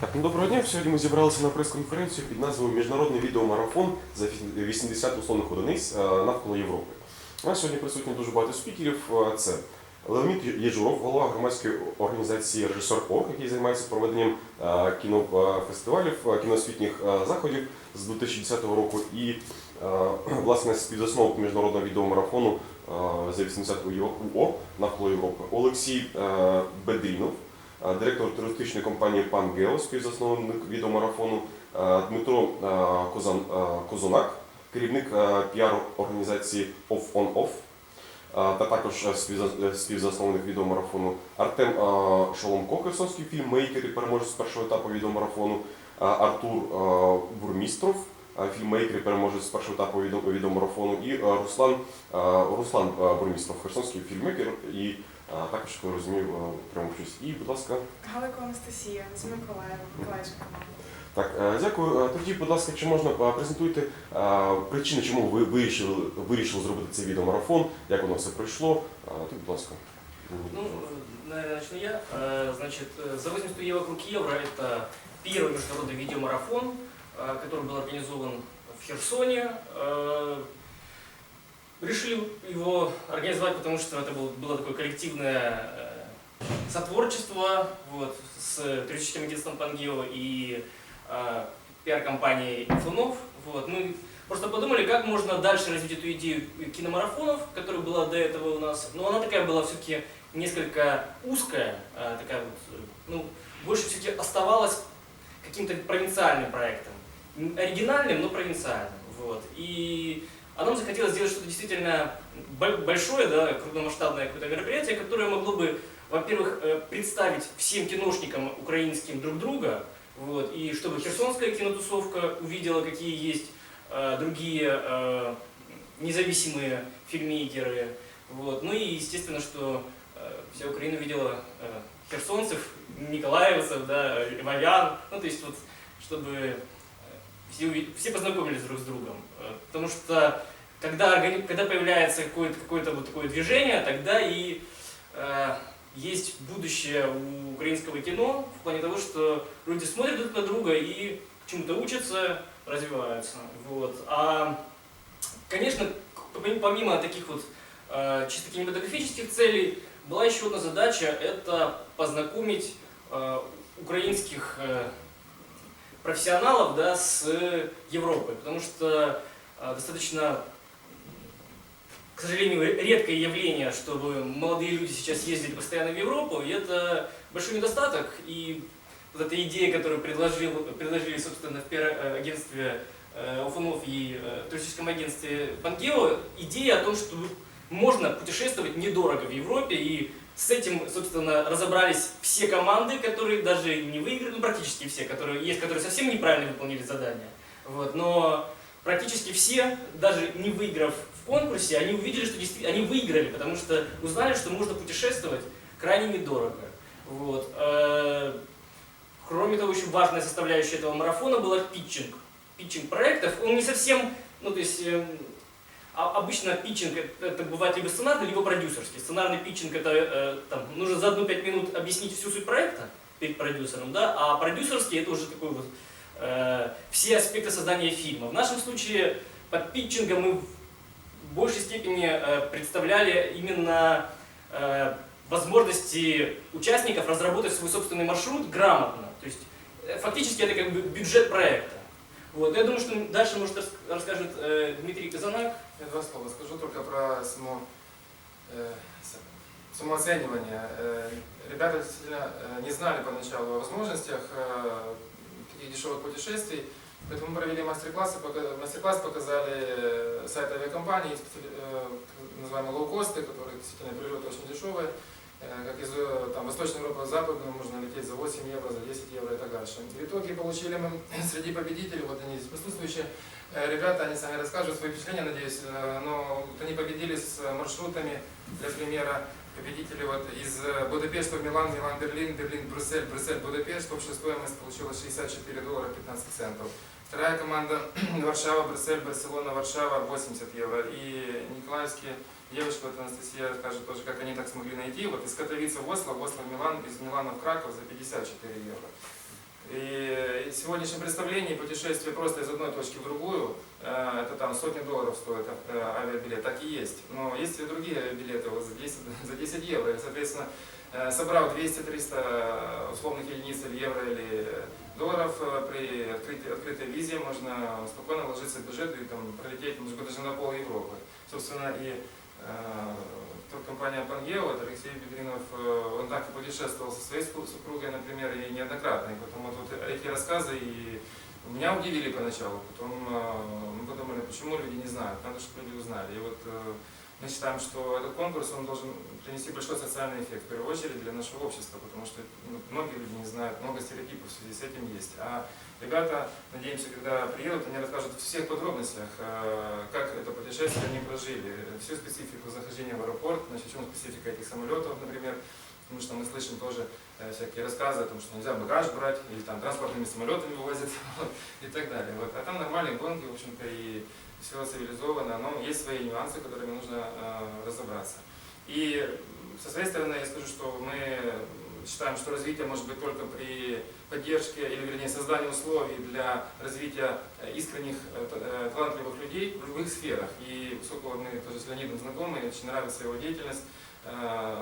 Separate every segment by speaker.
Speaker 1: Так, ну доброго дня. Сьогодні ми зібралися на прес-конференцію під назвою Міжнародний відеомарафон за 80 условних одиниць е, навколо Європи. У нас сьогодні присутні дуже багато спікерів. Е, Це Леонід Єжуров, голова громадської організації Режисер ОРГ, який займається проведенням е, кінофестивалів, кіноосвітніх заходів з 2010 року і власне співзасновник міжнародного відеомарафону за 80 УО навколо Європи. Олексій Бедрінов, директор туристичної компанії Пан Гео, співзасновник відеомарафону, Дмитро Козунак, керівник е, піар-організації Off on Off, е, та також е, співза- співзасновник відеомарафону Артем Шоломко, херсонський фільммейкер і переможець першого етапу відеомарафону, Артур Бурмістров, фільммейкер і переможець першого етапу відеомарафону, і Руслан, Руслан Бурмістров, херсонський фільммейкер і також, як я розумію, е, прямо щось. І, будь ласка,
Speaker 2: Галико Анастасія з Миколаєва, Миколаївська команда.
Speaker 1: Так, е, дякую. Е, Тоді, будь ласка, чи можна е, презентуйте е, причини, чому ви вирішили, вирішили зробити цей відеомарафон, як воно все пройшло? Е, Тут, будь ласка.
Speaker 3: Ну, э, наверное, начну я. Э, Значит, э, за 80 евро вокруг евро это первый международный видеомарафон, э, который был организован в Херсоне. Решили его организовать, потому что это был- было такое коллективное э, сотворчество вот, с туристическим агентством Пангео и э, пиар-компанией Инфонов. Вот. Мы просто подумали, как можно дальше развить эту идею киномарафонов, которая была до этого у нас. Но она такая была все-таки несколько узкая, э, такая вот, ну, больше все-таки оставалась каким-то провинциальным проектом. Оригинальным, но провинциальным. Вот. И а нам захотелось сделать что-то действительно бо- большое, да, крупномасштабное какое-то мероприятие, которое могло бы, во-первых, э, представить всем киношникам украинским друг друга, вот, и чтобы херсонская кинотусовка увидела, какие есть э, другие э, независимые фильмейкеры. Вот. Ну и естественно, что э, вся Украина видела э, херсонцев, николаевцев, да, львовян, ну то есть вот, чтобы все, все познакомились друг с другом. Э, Потому что когда, когда появляется какое-то какое вот такое движение, тогда и э, есть будущее у украинского кино в плане того, что люди смотрят друг на друга и чему-то учатся, развиваются. Вот. А, конечно, помимо таких вот э, чисто кинематографических целей, была еще одна задача – это познакомить э, украинских э, профессионалов да, с Европой, потому что э, достаточно, к сожалению, ре- редкое явление, чтобы молодые люди сейчас ездили постоянно в Европу, и это большой недостаток, и вот эта идея, которую предложил, предложили, собственно, в пиар-агентстве э, и э, туристическом агентстве Пангео, идея о том, что можно путешествовать недорого в Европе, и с этим, собственно, разобрались все команды, которые даже не выиграли, ну, практически все, которые есть, которые совсем неправильно выполнили задание. Вот, но практически все, даже не выиграв в конкурсе, они увидели, что действительно они выиграли, потому что узнали, что можно путешествовать крайне недорого. Вот. Э, Кроме того, еще важная составляющая этого марафона была питчинг. Питчинг проектов. Он не совсем, ну то есть эм, а- обычно питчинг это, бывает либо сценарный, либо продюсерский. Сценарный питчинг это э, там, нужно за одну пять минут объяснить всю суть проекта перед продюсером, да, а продюсерский это уже такой вот э, все аспекты создания фильма. В нашем случае под питчингом мы в большей степени э, представляли именно э, возможности участников разработать свой собственный маршрут грамотно. То есть э, фактически это как бы бюджет проекта. Вот. Я думаю, что дальше, может, рас- расскажет э, Дмитрий Казанак.
Speaker 4: Я два слова скажу только про само, э, самооценивание. Э, ребята действительно э, не знали поначалу о возможностях э, таких дешевых путешествий, поэтому мы провели мастер-классы, мастер-класс показали э, сайт авиакомпании, э, называемые лоукосты, которые действительно перелеты очень дешевые, как из э, там, Восточной Европы в Западную можно лететь за 8 евро, за 10 евро и так дальше. В итоге получили мы среди победителей, вот они здесь присутствующие, Э, Ребята, они сами расскажут свои впечатления, надеюсь, э, но вот они победили с э, маршрутами, для примера, победители вот из э, Будапешта в Милан, Милан, Берлин, Берлин, Брюссель, Брюссель, Будапешт, общая стоимость получилась 64 доллара 15 центов. Вторая команда Варшава, Брюссель, Барселона, Варшава 80 евро. И Николаевские девушка, вот Анастасия скажет тоже, как они так смогли найти. Вот из Катовицы в Осло, в Осло в Милан, из Милана в Краков за 54 евро. И в сегодняшнем представлении путешествие просто из одной точки в другую, э, это там сотни долларов стоит э, авиабилет, так и есть. Но есть и другие билеты вот за 10, за 10 евро. И, соответственно, э, собрав 200-300 условных единиц или евро или долларов, при открытой, открытой визе можно спокойно вложиться в бюджет и там, пролететь, может быть, даже на пол Европы. Собственно, и компания Пангео, это Алексей Бедринов, э, он так и путешествовал со своей супруг- супругой, например, и неоднократно. И потом вот, вот эти рассказы и меня удивили поначалу, потом э, мы подумали, почему люди не знают, надо, чтобы люди узнали. И вот э, мы считаем, что этот конкурс он должен принести большой социальный эффект, в первую очередь для нашего общества, потому что ну, многие люди не знают, много стереотипов в связи с этим есть. А ребята, надеемся, когда приедут, они расскажут в всех подробностях, э, как это путешествие они прожили, всю специфику захождения в аэропорт, значит, в чем специфика этих самолетов, например, потому что мы слышим тоже э, всякие рассказы о том, что нельзя багаж брать, или там транспортными самолетами возят и так далее. Вот. А там нормальные гонки, в общем-то, и все цивилизованно, но есть свои нюансы, которыми нужно э, разобраться. И со своей стороны я скажу, что мы считаем, что развитие может быть только при поддержке, или вернее создании условий для развития э, искренних э, талантливых людей в любых сферах. И поскольку мы тоже с Леонидом знакомы, очень нравится его деятельность,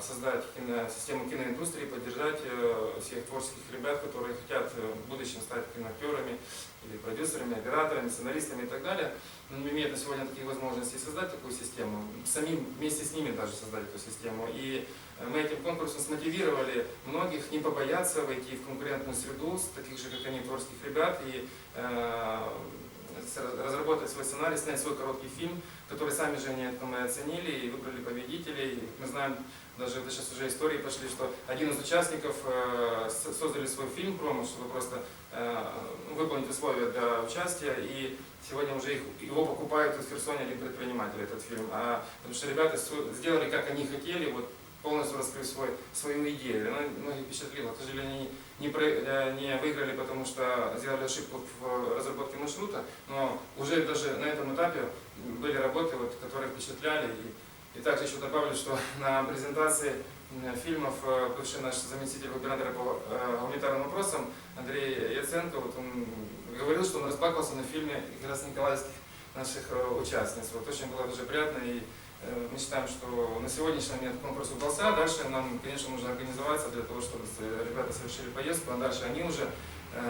Speaker 4: создать кино- систему киноиндустрии, поддержать э, всех творческих ребят, которые хотят э, в будущем стать киноактерами или продюсерами, операторами, сценаристами и так далее. Но не имеют на сегодня таких возможностей создать такую систему, самим вместе с ними даже создать эту систему. И э, мы этим конкурсом смотивировали многих не побояться войти в конкурентную среду с таких же, как они, творческих ребят и э, разработать свой сценарий, снять свой короткий фильм, который сами же мы оценили и выбрали победителей. Мы знаем, даже это сейчас уже истории пошли, что один из участников э, создали свой фильм промо, чтобы просто э, ну, выполнить условия для участия, и сегодня уже их, его покупают из Херсоне один предприниматель этот фильм. А, потому что ребята сделали, как они хотели, вот полностью раскрыв свой, свою идею. Она многих впечатлила. К сожалению, они не, про- э, не выиграли, потому что сделали ошибку в разработке маршрута, но уже даже на этом этапе были работы, вот, которые впечатляли. И, и также еще добавлю, что на презентации фильмов э, бывший наш заместитель губернатора по э, гуманитарным вопросам Андрей Яценко, вот он говорил, что он расплакался на фильме как раз николаевских наших э, участниц. Вот очень было даже приятно и мы считаем, что на сегодняшний момент конкурс удался. Дальше нам, конечно, нужно организоваться для того, чтобы ребята совершили поездку, а дальше они уже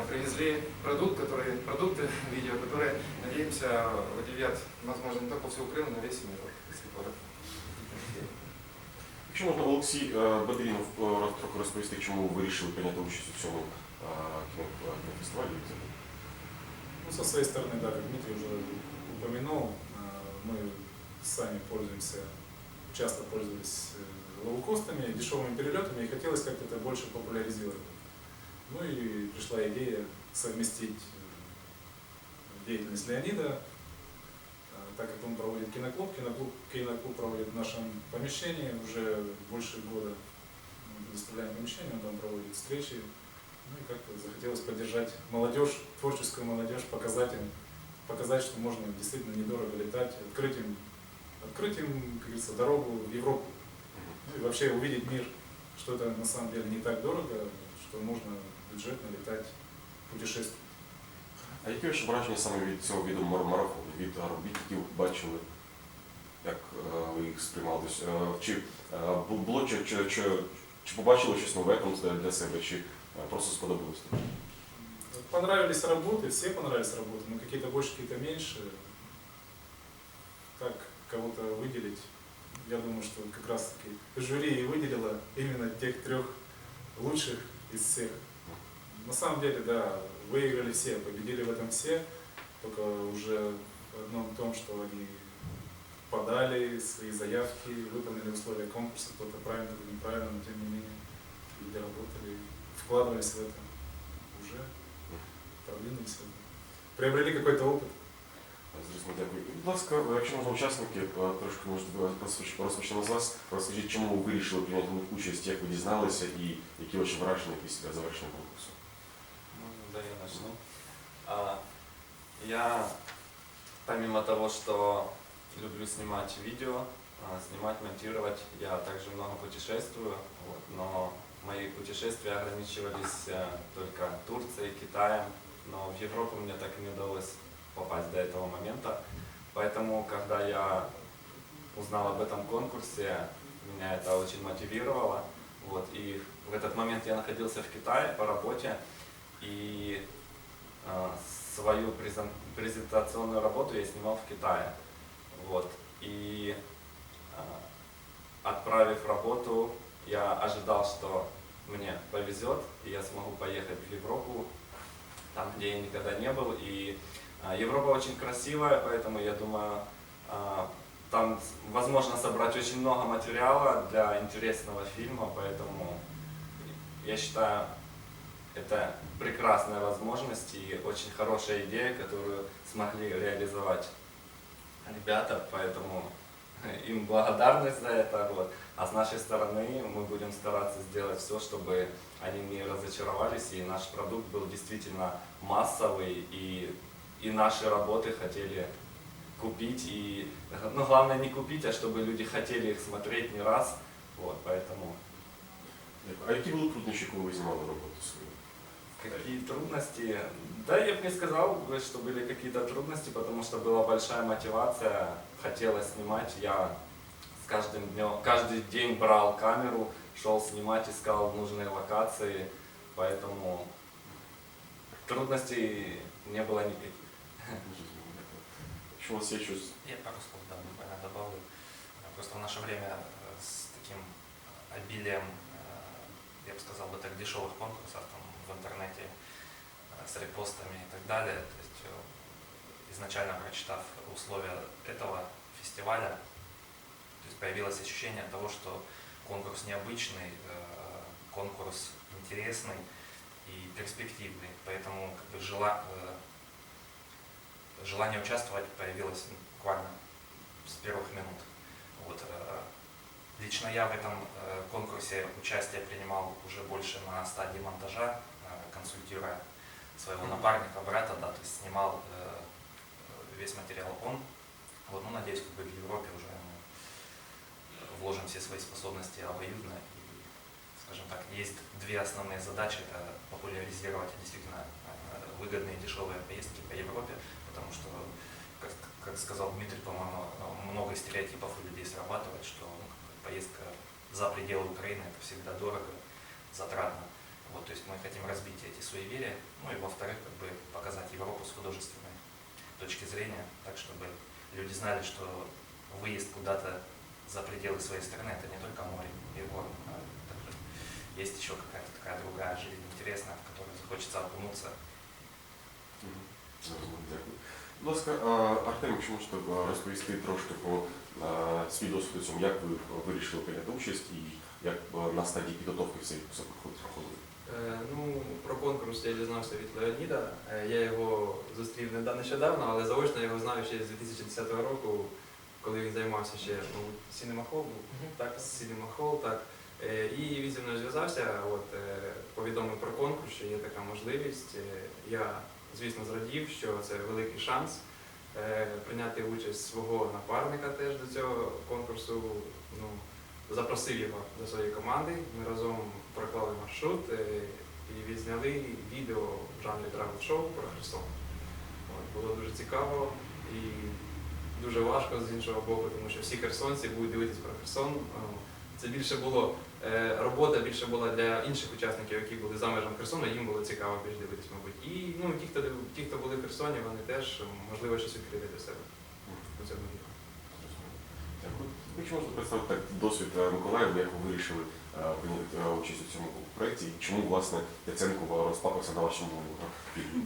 Speaker 4: привезли продукт, который, продукты видео, которые, надеемся, удивят, возможно, не только всю Украину, но и весь мир. Спасибо.
Speaker 1: Якщо можна, Олексій е, Бадрінов е, трохи розповісти, чому ви вирішили прийняти участь у цьому е, кіно- е, кінофестивалі.
Speaker 5: Ну, со своей стороны, да, как Дмитрий уже упомянул, э, мы сами пользуемся, часто пользовались э, лоукостами, дешевыми перелетами, и хотелось как-то это больше популяризировать. Ну и пришла идея совместить э, деятельность Леонида, э, так как он проводит киноклуб, киноклуб, киноклуб проводит в нашем помещении уже больше года. Мы предоставляем помещение, он там проводит встречи, ну и как-то захотелось поддержать молодежь, творческую молодежь, показать им, показать, что можно действительно недорого летать, открыть им, открыть им, как говорится, дорогу в Европу. Ну и вообще увидеть мир, что это на самом деле не так дорого, что можно бюджетно летать, путешествовать.
Speaker 1: А які ваші враження саме від цього відео мар- марафону, від е, робіт, які ви бачили, як е, ви їх сприймали? Тобто, е, Чи е, бу- було чи, чи, чи, чи побачили щось нове там для- для себе, чи е, просто сподобалось?
Speaker 5: Понравились работы, все понравились работы, но какие-то больше, какие-то меньше. Как кого-то выделить, я думаю, что как раз таки жюри и выделило именно тех трех лучших из всех. На самом деле, да, выиграли все, победили в этом все, только уже в одном том, что они подали свои заявки, выполнили условия конкурса, кто-то правильно, кто-то неправильно, но тем не менее люди работали, вкладывались в это уже продвинулись, приобрели какой-то опыт.
Speaker 1: Зрозуміло, дякую. Будь ласка, якщо можна учасники, е, трошки можете розпоч- розпочнемо з вас. Розкажіть, чому ви вирішили прийняти в них участь, як ви дізналися і які ваші враження після завершення конкурсу?
Speaker 6: Да, я начну. А, я, помимо того, что люблю снимать видео, а, снимать, монтировать, я также много путешествую, вот, но мои путешествия ограничивались э, только Турцией, Китаем, но в Европу мне так и не удалось попасть до этого момента. Поэтому, когда я узнал об этом конкурсе, меня это очень мотивировало. Вот, и в этот момент я находился в Китае по работе, и э, свою презен- презентационную работу я снимал в Китае. Вот, и э, отправив работу, я ожидал, что мне повезет, и я смогу поехать в Европу, там, где я никогда не был. И а, Европа очень красивая, поэтому я думаю, а, там возможно собрать очень много материала для интересного фильма, поэтому я считаю, это прекрасная возможность и очень хорошая идея, которую смогли реализовать ребята, поэтому им благодарность за это. Вот. А с нашей стороны мы будем стараться сделать все, чтобы они не разочаровались, и наш продукт был действительно массовый, и, и наши работы хотели купить, и, ну, главное не купить, а чтобы люди хотели их смотреть не раз, вот, поэтому
Speaker 1: Дякую. А які були труднощі, коли ви знімали роботу свою?
Speaker 6: Какие трудности? Да, я бы не сказал, бы, что были какие-то трудности, потому что была большая мотивация, хотелось снимать. Я с каждым днем, каждый день брал камеру, шел снимать, искал нужные локации, поэтому трудностей не было никаких.
Speaker 1: Якщо у вас
Speaker 7: Я пару слов да, буквально добавлю. Э, Просто в наше время э, с таким обилием, э, я бы сказал бы так, дешевых конкурсов там, в интернете, э, с репостами и так далее. То есть э, изначально прочитав условия этого фестиваля, то есть появилось ощущение того, что конкурс необычный, э, конкурс интересный и перспективный. Поэтому как бы, жела, желание участвовать появилось буквально с первых минут. Вот, лично я в этом э, конкурсе участие принимал уже больше на стадии монтажа, э, консультируя своего напарника, брата, да, то есть снимал э, весь материал он. Вот, ну, надеюсь, как бы в Европе уже мы вложим все свои способности обоюдно. И, скажем так, есть две основные задачи. Это популяризировать действительно выгодные дешевые поездки по Европе, потому что, как, как сказал Дмитрий, по-моему, много стереотипов у людей срабатывает, что ну, поездка за пределы Украины это всегда дорого, затратно. Вот, то есть мы хотим разбить эти суеверия, ну и во-вторых, как бы показать Европу с художественной точки зрения, так чтобы люди знали, что выезд куда-то за пределы своей страны это не только море и горы, а есть еще какая-то такая другая жизнь интересная, в которую захочется окунуться.
Speaker 1: Дякую. Будь ласка, а, Артем, якщо можете розповісти трошки про а, свій досвід у цьому, як ви вирішили прийняти участь і як на стадії підготовки всіх все проходили?
Speaker 8: Е, Ну, про конкурс я дізнався від Леоніда. Е, Я його зустрів недавно нещодавно, але заочно я його знаю ще з 2010 року, коли він займався ще ну, Cinema Hall, був, так, Cinema Hall, так. Е, І він зі мною зв'язався, от, е, повідомив про конкурс, що є така можливість. Е, Я, звісно, зрадів, що це великий шанс е, прийняти участь свого напарника теж до цього конкурсу. Ну, запросив його до своєї команди. Ми разом проклали маршрут е, і відзняли відео в жанрі travel шоу про Херсон. Було дуже цікаво і дуже важко з іншого боку, тому що всі херсонці будуть дивитись про Херсон. Це більше було е, робота, більше була для інших учасників, які були за межами Херсону, їм було цікаво більш дивитись, мабуть. І ну, ті, хто ті, хто були в Херсоні, вони теж можливо щось відкрили для себе у цьому.
Speaker 1: Дякую. Якщо можна представити так досвід е, Миколаєва, як ви вирішили е, прийняти участь у цьому проєкті і чому власне Яценко розпався на вашому фільмі?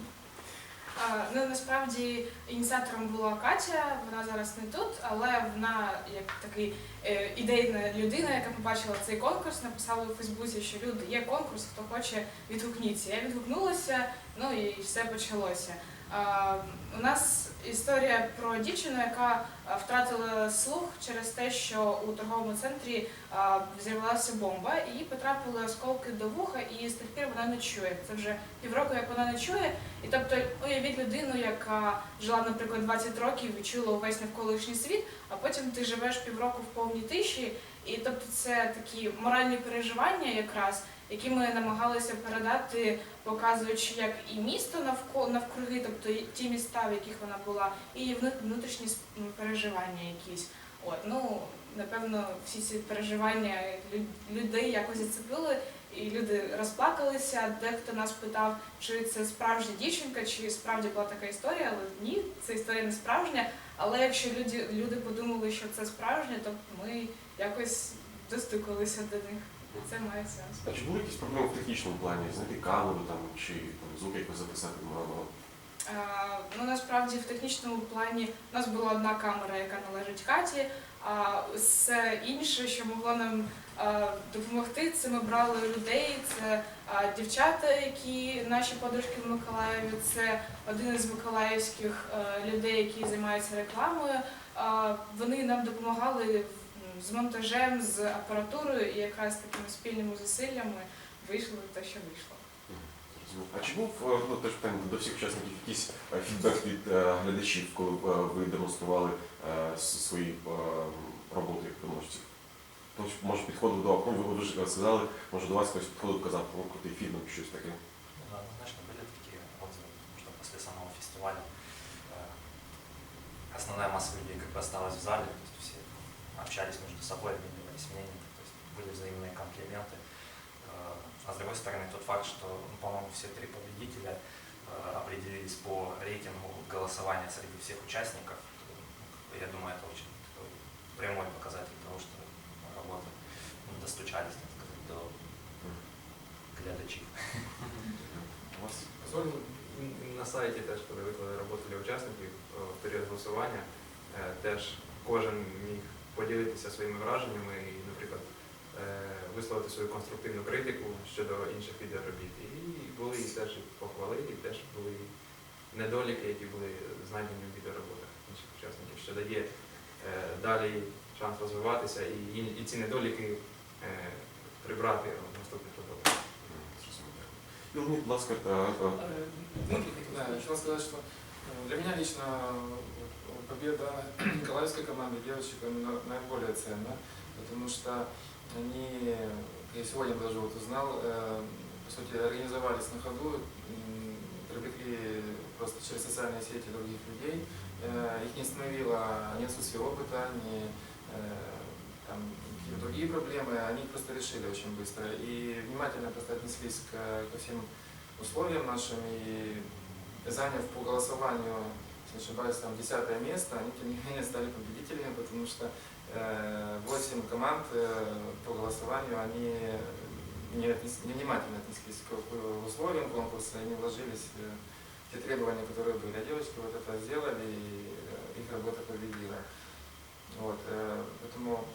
Speaker 2: Ну насправді ініціатором була Катя, вона зараз не тут, але вона як такий е, ідейна людина, яка побачила цей конкурс, написала у Фейсбуці, що люди є конкурс, хто хоче відгукніться. Я відгукнулася, ну і все почалося. У нас історія про дівчину, яка втратила слух через те, що у торговому центрі з'явилася бомба, і їй потрапили осколки до вуха, і з тих пір вона не чує. Це вже півроку, як вона не чує. І тобто уявіть людину, яка жила, наприклад, 20 років і чула увесь навколишній світ, а потім ти живеш півроку в повній тиші, і тобто це такі моральні переживання якраз. Які ми намагалися передати, показуючи як і місто навко навкруги, тобто ті міста, в яких вона була, і внутрішні переживання якісь. От ну напевно, всі ці переживання лю- людей якось зацепили, і люди розплакалися. Дехто нас питав, чи це справжня дівчинка, чи справді була така історія, але ні, це історія не справжня. Але якщо люди, люди подумали, що це справжнє, то ми якось достукалися до них. І це має сенс.
Speaker 1: А чи були якісь проблеми в технічному плані? Знайти камеру там чи там, звук якось записати було?
Speaker 2: Е, Ну насправді в технічному плані у нас була одна камера, яка належить Каті, а все інше, що могло нам е, допомогти, це ми брали людей, це е, дівчата, які наші подружки в Миколаєві, це один із миколаївських людей, які займаються рекламою. Вони нам допомагали з монтажем, з апаратурою, і якраз такими спільними зусиллями вийшло те, що вийшло.
Speaker 1: Зрозуміло. А чи був е, ну, теж питання до всіх учасників якийсь е, фідбек від е, глядачів, коли е, ви демонстрували е, с- свої е, роботи як переможців? Хтось може підходив до окна, ви вже сказали, може до вас хтось підходив, казав, о, крутий фільм, або щось таке.
Speaker 7: Да, однозначно были такие отзывы, потому что после самого фестиваля э, основная масса людей как бы осталась в зале, то есть все общались между собой, обменивались мнениями, то есть были взаимные комплименты. Э, А с другой стороны, тот факт, что, ну, по-моему, все три победителя э, определились по рейтингу голосования среди всех участников, то, ну, как бы, я думаю, это очень такой прямой показатель того, что работа ну, достучались, так сказать, до глядачей.
Speaker 1: У вас
Speaker 8: Дозволь м, на сайті теж, коли виклали роботу для учасників е, в період голосування, е, теж кожен міг поділитися своїми враженнями і, наприклад, е, висловити свою конструктивну критику щодо інших відеоробіт. І були і теж похвали, і теж були недоліки, які були знайдені в відеороботах інших учасників, що дає е, далі шанс розвиватися і, і- і ці недоліки е, прибрати в наступних роботах.
Speaker 1: І будь ласка,
Speaker 4: Дмитрий, да, хотел сказать, что для меня лично победа николаевской команды девочек наиболее ценна, потому что они, я сегодня даже вот узнал, э, по сути, организовались на ходу, привлекли просто через социальные сети других людей. Э, Их не остановило ни отсутствие опыта, ни э, там, какие-то другие проблемы, они их просто решили очень быстро и внимательно просто отнеслись к, ко всем условиям нашим и заняв по голосованию, не ошибаюсь, там десятое место, они тем не менее стали победителями, потому что э, команд э, по голосованию, они не, отнес- невнимательно отнеслись к к условиям конкурса и не вложились э, в те требования, которые были. А девочки вот это сделали, и э, их работа победила. Вот, э, поэтому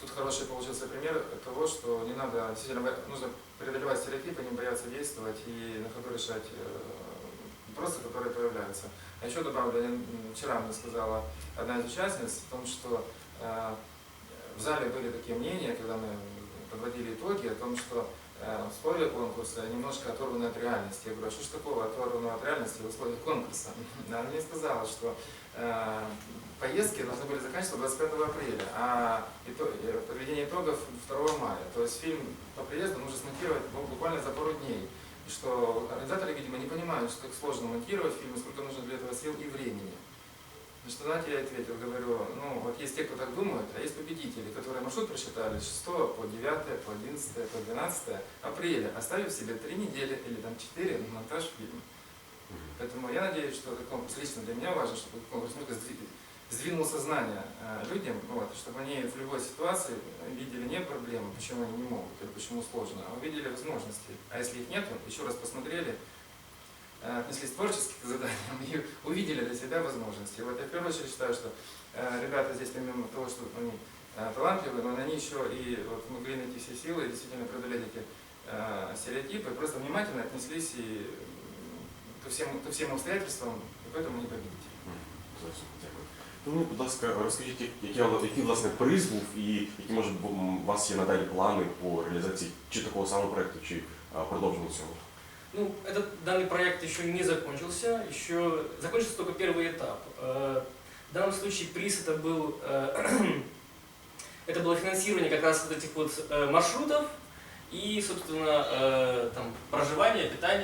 Speaker 4: тут хороший получился пример того, что не надо, действительно, нужно преодолевать стереотипы, не бояться действовать и на ходу решать э, вопросы, которые появляются. А еще добавлю, я, вчера мне сказала одна из участниц о том, что э, в зале были такие мнения, когда мы подводили итоги, о том, что э, условия конкурса немножко оторваны от реальности. Я говорю, а что ж такого оторванного от реальности в условиях конкурса? Она мне сказала, что э, поездки должны были заканчиваться 25 апреля, а ито- э, подведение итогов 2 мая. То есть фильм по приезду нужно смонтировать буквально за пару дней. И что организаторы, видимо, не понимают, что так сложно монтировать фильм, и сколько нужно для этого сил и времени. Значит, знаете, я ответил, говорю, ну вот есть те, кто так думает, а есть победители, которые маршрут просчитали с 6 по 9, по 11, по 12 апреля, оставив себе 3 недели или там 4 на монтаж фильма. Поэтому я надеюсь, что конкурс лично для меня важен, чтобы конкурс сдвиг- сдвинул сознание э, людям, вот, чтобы они в любой ситуации видели не проблемы, почему они не могут или почему сложно, а увидели возможности. А если их нет, еще раз посмотрели, э, отнеслись творчески к заданиям и увидели для себя возможности. Вот я в первую очередь считаю, что э, ребята здесь помимо того, что они талантливые, но они еще и вот, могли найти все силы и действительно преодолеть эти стереотипы, просто внимательно отнеслись и ко всем, ко всем обстоятельствам, и поэтому они победители.
Speaker 1: м, зрозуміло, дякую. Тому, будь ласка, розкажіть, як- який, який власне приз був і які може бу- м, у вас є надалі плани по реалізації чи такого самого проекту, чи е, продовження цього?
Speaker 3: Ну, этот данный проект еще не закончился, еще закончился только первый этап. Э, В данном случае приз это был, э, это было финансирование как раз вот этих вот э, маршрутов, И, собственно, э, там, проживание, питание.